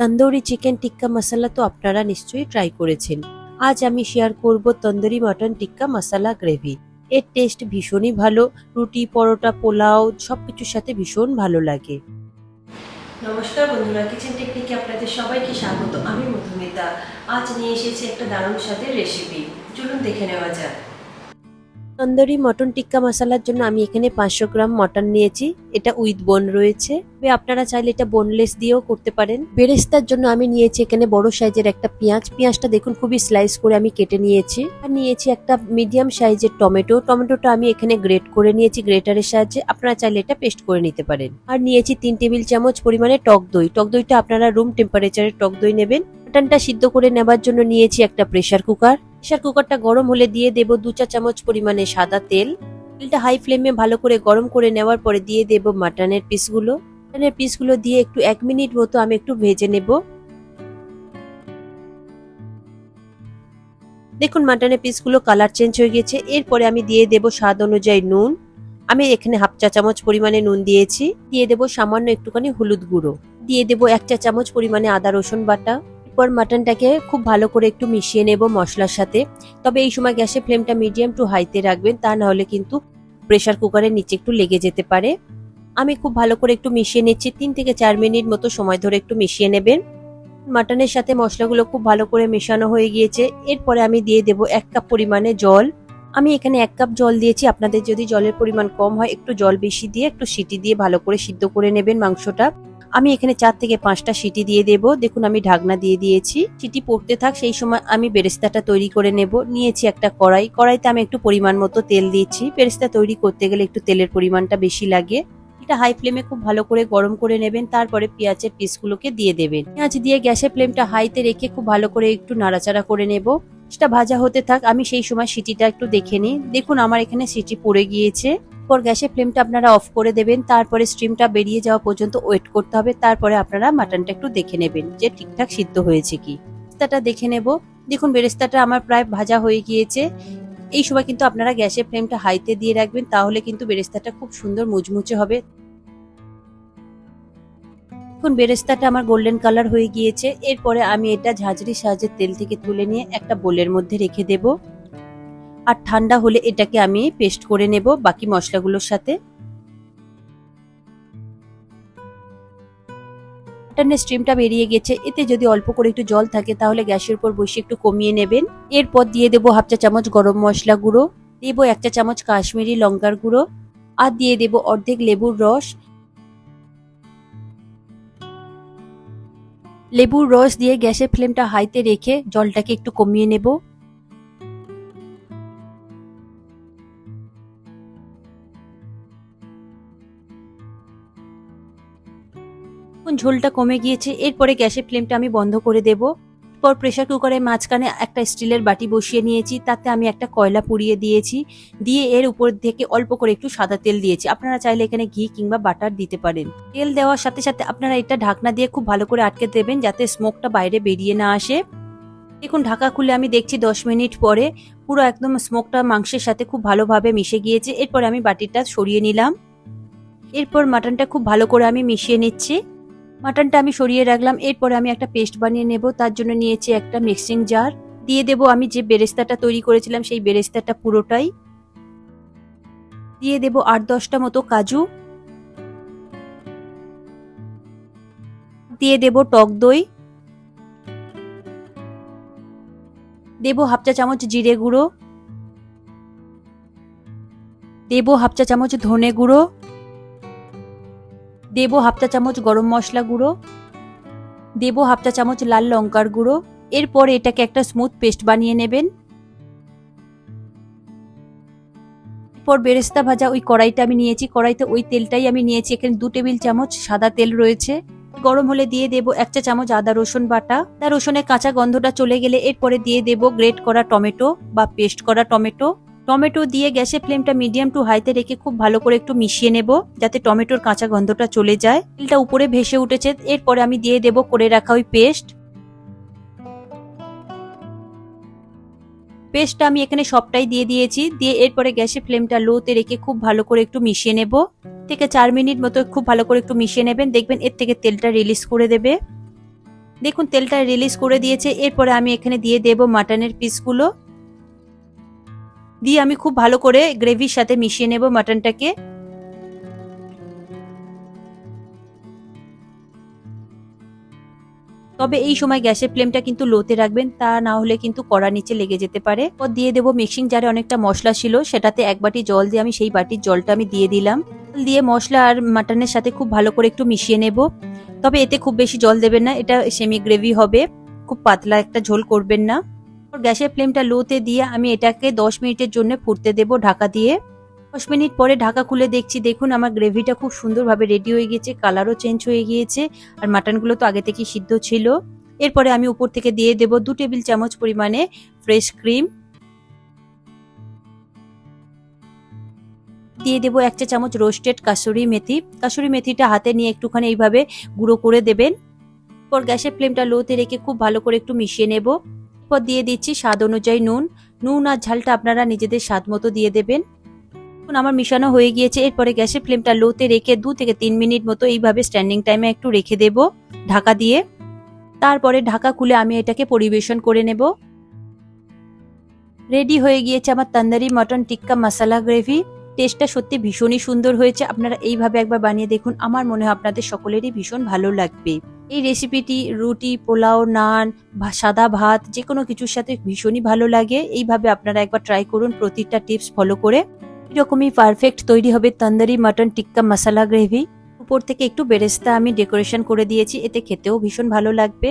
Tandoori chicken টিক্কা মশলা তো আপনারা নিশ্চয়ই ট্রাই করেছেন। আজ আমি শেয়ার করব তন্দুরি মাটন টিক্কা মশলা গ্রেভি এর টেস্ট ভীষণই ভালো, রুটি, পরোটা, পোলাও, সবকিছুর সাথে ভীষণ ভালো লাগে। নমস্কার বন্ধুরা কিচেন টেকনিকে আপনাদের সবাইকে স্বাগত। আমি মধুমিতা। আজ নিয়ে এসেছি একটা দারুণ স্বাদের রেসিপি চলুন দেখে নেওয়া যাক। তন্দুরি মটন টিক্কা মশলার জন্য আমি এখানে পাঁচশো গ্রাম মটন নিয়েছি। এটা উইথ বোন রয়েছে। আপনারা চাইলে এটা বোনলেস দিয়েও করতে পারেন। বেরেস্তার জন্য আমি নিয়েছি এখানে বড় সাইজের একটা পেঁয়াজ। পেঁয়াজটা দেখুন খুবই স্লাইস করে আমি কেটে নিয়েছি। আর নিয়েছি একটা মিডিয়াম সাইজের টমেটো। টমেটোটা আমি এখানে গ্রেট করে নিয়েছি গ্রেটারের সাহায্যে। আপনারা চাইলে এটা পেস্ট করে নিতে পারেন। আর নিয়েছি তিন টেবিল চামচ পরিমাণে টক দই। টক দইটা আপনারা রুম টেম্পারেচারের টক দই নেবেন। মাটনটা সিদ্ধ করে নেবার জন্য নিয়েছি একটা প্রেসার কুকার প্রেসার কুকারটা গরম হলে দিয়ে দেব দু চা চামচ পরিমাণে সাদা তেল। তেলটা হাই ফ্লেমে ভালো করে গরম করে নেওয়ার পরে দিয়ে দেব মাটনের পিসগুলো মাটনের পিসগুলো দিয়ে একটু এক মিনিট মতো আমি একটু ভেজে নেব। দেখুন মাটনের পিসগুলো কালার চেঞ্জ হয়ে গেছে। এরপরে আমি দিয়ে দেব স্বাদ অনুযায়ী নুন। আমি এখানে হাফ চা চামচ পরিমাণে নুন দিয়েছি। দিয়ে দেব সামান্য একটুখানি হলুদ গুঁড়ো। দিয়ে দেব এক চা চামচ পরিমাণে আদা রসুন বাটা। এরপর মাটনটাকে খুব ভালো করে একটু মিশিয়ে নেব মশলার সাথে। তবে এই সময় গ্যাসের ফ্লেমটা মিডিয়াম টু হাইতে রাখবেন, তা না হলে কিন্তু প্রেসার কুকারের নিচে একটু লেগে যেতে পারে। আমি খুব ভালো করে একটু মিশিয়ে নিচ্ছি, তিন থেকে চার মিনিট মতো সময় ধরে একটু মিশিয়ে নেবেন। মাটনের সাথে মশলাগুলো খুব ভালো করে মেশানো হয়ে গিয়েছে। এরপরে আমি দিয়ে দেব এক কাপ পরিমাণে জল। আমি এখানে এক কাপ জল দিয়েছি, আপনাদের যদি জলের পরিমাণ কম হয়, একটু জল বেশি দিয়ে, একটু সিটি দিয়ে ভালো করে সিদ্ধ করে নেবেন মাংসটা। আমি এখানে চার থেকে পাঁচটা সিটি দিয়ে দেব। দেখুন, আমি ঢাকনা দিয়ে দিয়েছি। সিটি পড়তে থাক, সেই সময় আমি বেরেস্তাটা তৈরি করে নেব। নিয়েছি একটা কড়াই। কড়াইতে আমি একটু পরিমাণ মতো তেল দিচ্ছি বেরেস্তা তৈরি করতে গেলে একটু তেলের পরিমাণটা বেশি লাগে। এটা হাই ফ্লেমে খুব ভালো করে গরম করে নেবেন। তারপরে পেঁয়াজের পিসগুলোকে দিয়ে দেবেন। পেঁয়াজ দিয়ে গ্যাসের ফ্লেমটা হাইতে রেখে খুব ভালো করে একটু নাড়াচাড়া করে নেব। সেটা ভাজা হতে থাক, আমি সেই সময় সিটিটা একটু দেখে নিই। দেখুন, আমার এখানে সিটি পড়ে গিয়েছে। পর গ্যাসের ফ্লেমটা আপনারা অফ করে দেবেন, তারপরে স্টিমটা বেরিয়ে যাওয়া পর্যন্ত ওয়েট করতে হবে, তারপরে আপনারা মাটনটা একটু দেখে নেবেন যে ঠিকঠাক সিদ্ধ হয়েছে কি। বেরেস্তাটা দেখে নেব। দেখুন বেরেস্তাটা আমার প্রায় ভাজা হয়ে গিয়েছে। এই সময় কিন্তু আপনারা গ্যাসের ফ্লেমটা হাইতে দিয়ে রাখবেন, তাহলে কিন্তু বেরেস্তাটা খুব সুন্দর মুচমুচে হবে। এখন বেরেস্তাটা আমার গোল্ডেন কালার হয়ে গিয়েছে। এরপরে আমি এটা ঝাঁঝরির সাহায্যে তেল থেকে তুলে নিয়ে একটা বোলের মধ্যে রেখে দেব। আর ঠান্ডা হলে এটাকে আমি পেস্ট করে নেব বাকি মশলাগুলোর সাথে। মাটনের স্টিমটা বেরিয়ে গেছে। এতে যদি অল্প করে একটু জল থাকে তাহলে গ্যাসের উপর বসে একটু কমিয়ে নেবেন। এরপর দিয়ে দেবো হাফ চা চামচ গরম মশলা গুঁড়ো, দেবো এক চা চামচ কাশ্মীরি লঙ্কার গুঁড়ো, আর দিয়ে দেবো অর্ধেক লেবুর রস। লেবুর রস দিয়ে গ্যাসের ফ্লেমটা হাইতে রেখে জলটাকে একটু কমিয়ে নেব। এখন ঝোলটা কমে গিয়েছে, এরপরে গ্যাসের ফ্লেমটা আমি বন্ধ করে দেব। পর প্রেসার কুকারের মাঝখানে একটা স্টিলের বাটি বসিয়ে নিয়েছি, তাতে আমি একটা কয়লা পুড়িয়ে দিয়েছি, দিয়ে এর উপর থেকে অল্প করে একটু সাদা তেল দিয়েছি। আপনারা চাইলে এখানে ঘি কিংবা বাটার দিতে পারেন। তেল দেওয়ার সাথে সাথে আপনারা এটা ঢাকনা দিয়ে খুব ভালো করে আটকে দেবেন, যাতে স্মোকটা বাইরে বেরিয়ে না আসে। দেখুন, ঢাকা খুলে আমি দেখছি দশ মিনিট পরে পুরো একদম স্মোকটা মাংসের সাথে খুব ভালোভাবে মিশে গিয়েছে। এরপর আমি বাটিটা সরিয়ে নিলাম। এরপর মাটনটা খুব ভালো করে আমি মিশিয়ে নিচ্ছি। মাটনটা আমি সরিয়ে রাখলাম, এরপরে আমি একটা পেস্ট বানিয়ে নেব, তার জন্য নিয়েছি একটা মিক্সিং জার। দিয়ে দেব আমি যে বেরেস্তাটা তৈরি করেছিলাম, সেই বেরেস্তাটা পুরোটাই। দিয়ে দেব আট দশটা মতো কাজু। দিয়ে দেব টক দই। দেব হাফ চা চামচ জিরে গুঁড়ো। দেব হাফ চা চামচ ধনে গুঁড়ো। দেবো হাফ চা চামচ গরম মশলা গুঁড়ো, দেবো হাফ চা চামচ লাল লঙ্কার গুঁড়ো, এরপর এটাকে একটা স্মুথ পেস্ট বানিয়ে নেবেন। এরপর বেরেস্তা ভাজা ওই কড়াইটা আমি নিয়েছি, কড়াইতে ওই তেলটাই আমি নিয়েছি, এখানে দু টেবিল চামচ সাদা তেল রয়েছে। গরম হলে দিয়ে দেবো এক চা চামচ আদা রসুন বাটা। আদা রসুনের কাঁচা গন্ধটা চলে গেলে এরপরে দিয়ে দেবো গ্রেট করা টমেটো বা পেস্ট করা টমেটো। টমেটো দিয়ে গ্যাসের ফ্লেমটা মিডিয়াম টু হাইতে রেখে খুব ভালো করে একটু মিশিয়ে নেব, যাতে টমেটোর কাঁচা গন্ধটা চলে যায়। তেলটা উপরে ভেসে উঠেছে, এরপরে আমি দিয়ে দেব করে রাখা ওই পেস্ট। পেস্টটা আমি এখানে সবটাই দিয়ে দিয়েছি, দিয়ে এরপরে গ্যাসের ফ্লেমটা লোতে রেখে খুব ভালো করে একটু মিশিয়ে নেব। থেকে চার মিনিট মতো খুব ভালো করে একটু মিশিয়ে নেবেন, দেখবেন এর থেকে তেলটা রিলিজ করে দেবে। দেখুন, তেলটা রিলিজ করে দিয়েছে, এরপরে আমি এখানে দিয়ে দেব মাটনের পিসগুলো। দিয়ে আমি খুব ভালো করে গ্রেভির সাথে মিশিয়ে নেব মাটনটাকে। তবে এই সময় গ্যাসের ফ্লেমটা কিন্তু লোতে রাখবেন, তা না হলে কিন্তু কড়া নিচে লেগে যেতে পারে। ও দিয়ে দেবো মিক্সিং জারে অনেকটা মশলা ছিল, সেটাতে এক বাটি জল দিয়ে আমি সেই বাটির জলটা আমি দিয়ে দিলাম। দিয়ে মশলা আর মাটনের সাথে খুব ভালো করে একটু মিশিয়ে নেব। তবে এতে খুব বেশি জল দেবেন না, এটা সেমি গ্রেভি হবে, খুব পাতলা একটা ঝোল করবেন না। গ্যাসের ফ্লেমটা লোতে দিয়ে আমি এটাকে দশ মিনিটের জন্য ফুটতে দেব ঢাকা দিয়ে। দশ মিনিট পরে ঢাকা খুলে দেখছি, দেখুন আমার গ্রেভিটা খুব সুন্দরভাবে রেডি হয়ে গিয়েছে, কালারও চেঞ্জ হয়ে গিয়েছে আর মাটনগুলো তো আগে থেকেই সিদ্ধ ছিল। এরপরে আমি উপর থেকে দিয়ে দেব দু টেবিল চামচ পরিমাণে ফ্রেশ ক্রিম দিয়ে দেবো এক চা চামচ রোস্টেড কাসুরি মেথি। কাসুরি মেথিটা হাতে নিয়ে একটুখানি এইভাবে গুঁড়ো করে দেবেন। পর গ্যাসের ফ্লেমটা লোতে রেখে খুব ভালো করে একটু মিশিয়ে নেব। এরপর দিয়ে দিচ্ছি, স্বাদ অনুযায়ী নুন। নুন আর ঝালটা আপনারা নিজেদের স্বাদ মতো দিয়ে দেবেন। এখন আমার মিশানো হয়ে গিয়েছে। এরপরে গ্যাসের ফ্লেমটা লোতে রেখে দু থেকে তিন মিনিট মতো এইভাবে স্ট্যান্ডিং টাইমে একটু রেখে দেব ঢাকা দিয়ে। তারপরে ঢাকা খুলে আমি এটাকে পরিবেশন করে নেব। রেডি হয়ে গিয়েছে আমার তন্দুরি মটন টিক্কা মশলা গ্রেভি। টেস্টটা সত্যি ভীষণই সুন্দর হয়েছে। আপনারা এইভাবে একবার বানিয়ে দেখুন। আমার মনে হয় আপনাদের সকলেরই ভীষণ ভালো লাগবে। এই রেসিপিটি রুটি, পোলাও, নান সাদা ভাত যে কোনো কিছুর সাথে ভীষণই ভালো লাগে। এইভাবে আপনারা একবার ট্রাই করুন, প্রতিটা টিপস ফলো করে। এরকমই পারফেক্ট তৈরি হবে তন্দুরি মাটন টিক্কা মশলা গ্রেভি উপর থেকে একটু বেরেস্তা আমি ডেকোরেশন করে দিয়েছি, এতে খেতেও ভীষণ ভালো লাগবে।